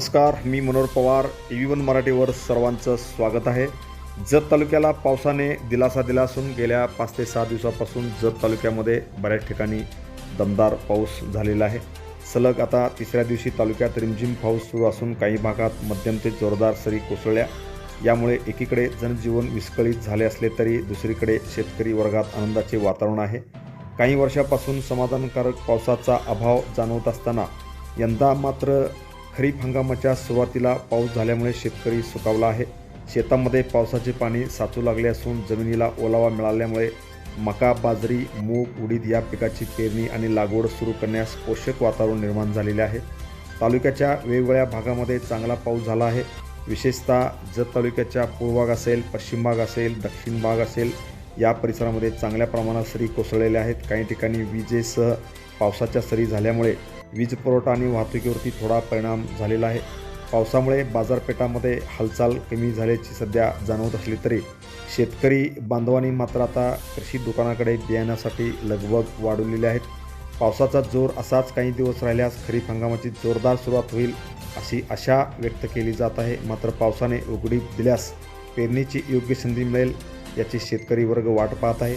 नमस्कार मी Manohar Pawar TV one one मराठीवर सर्वांचं स्वागत आहे. जत तालुक्याला पावसाने दिलासा दिला असून गेल्या पाच ते सहा दिवसापासून जत तालुक्यामध्ये बऱ्याच ठिकाणी दमदार पाऊस झालेला आहे. सलग आता तिसऱ्या दिवशी तालुक्यात रिमझिम पाऊस सुरू असून काही भागात मध्यम ते जोरदार सरी कोसळल्या. यामुळे एकीकडे जनजीवन विस्कळीत झाले असले तरी दुसरीकडे शेतकरी वर्गात आनंदाचे वातावरण आहे. काही वर्षापासून समाधानकारक पावसाचा अभाव जाणवत असताना यंदा मात्र खरीप हंगामाच्या सुरुवातीला पाऊस झाल्यामुळे शेतकरी सुकावला आहे. शेतामध्ये पावसाचे पाणी साचू लागले असून जमिनीला ओलावा मिळाल्यामुळे मका बाजरी मूग उडीद या पिकाची पेरणी आणि लागवड सुरू करण्यास पोषक वातावरण निर्माण झालेले आहे. तालुक्याच्या वेगवेगळ्या भागामध्ये चांगला पाऊस झाला आहे. विशेषतः जत तालुक्याच्या पूर्व भाग असेल पश्चिम भाग असेल दक्षिण भाग असेल या परिसरामध्ये चांगल्या प्रमाणात सरी कोसळलेल्या आहेत. काही ठिकाणी विजेसह पावसाच्या सरी झाल्यामुळे वीज पुरवठा आणि वाहतुकीवरती थोडा परिणाम झालेला आहे. पावसामुळे बाजारपेठामध्ये हालचाल कमी झाल्याची सध्या जाणवत असली तरी शेतकरी बांधवांनी मात्र आता कृषी दुकानाकडे बियाण्यासाठी लगबग वाढवलेले आहेत. पावसाचा जोर असाच काही दिवस राहिल्यास खरीप हंगामाची जोरदार सुरुवात होईल अशी आशा व्यक्त केली जात आहे. मात्र पावसाने उघडीप दिल्यास पेरणीची योग्य संधी मिळेल याची शेतकरी वर्ग वाट पाहत आहे.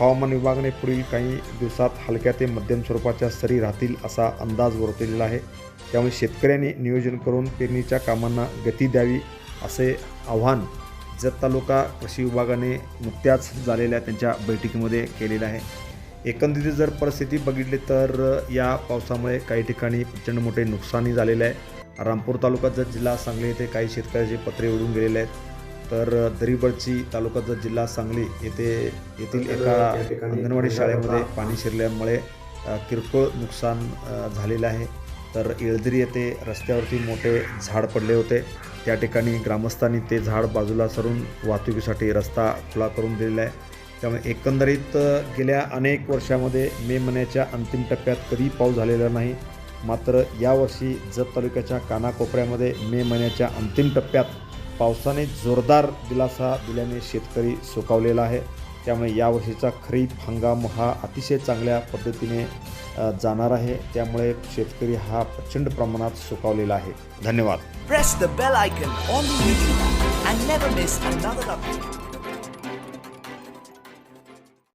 हवामान विभागाने पुढील काही दिवसात हलक्या ते मध्यम स्वरूपाच्या सरी राहतील असा अंदाज वर्तवलेला आहे. त्यामुळे शेतकऱ्यांनी नियोजन करून पेरणीच्या कामांना गती द्यावी असे आव्हान जत तालुका कृषी विभागाने नुकत्याच झालेल्या त्यांच्या बैठकीमध्ये केलेलं आहे. एकंदरीत जर परिस्थिती बघितली तर या पावसामुळे काही ठिकाणी प्रचंड मोठे नुकसानी झालेले आहे. रामपूर तालुका जत जिल्हा सांगली येथे काही शेतकऱ्याचे पत्रे उडून गेलेले आहेत. तर दरीबडची तालुका जिल्हा सांगली येथे येथील एका अंगणवाडी शाळेमध्ये पाणी शिरल्यामुळे किरकोळ नुकसान झालेलं आहे. तर येळदिरी येथे रस्त्यावरती मोठे झाड पडले होते. त्या ठिकाणी ग्रामस्थांनी ते झाड बाजूला सरून वाहतुकीसाठी रस्ता खुला करून दिलेला आहे. त्यामुळे एकंदरीत गेल्या अनेक वर्षामध्ये मे महिन्याच्या अंतिम टप्प्यात कधी पाऊस झालेला नाही. मात्र यावर्षी जत तालुक्याच्या कानाकोपऱ्यामध्ये मे महिन्याच्या अंतिम टप्प्यात पावसाने जोरदार दिलासा दिल्याने शेतकरी सुकावलेला आहे. त्यामुळे यावर्षीचा खरीप हंगाम हा अतिशय चांगल्या पद्धतीने जाणार आहे. त्यामुळे शेतकरी हा प्रचंड प्रमाणात सुकावलेला आहे. धन्यवाद.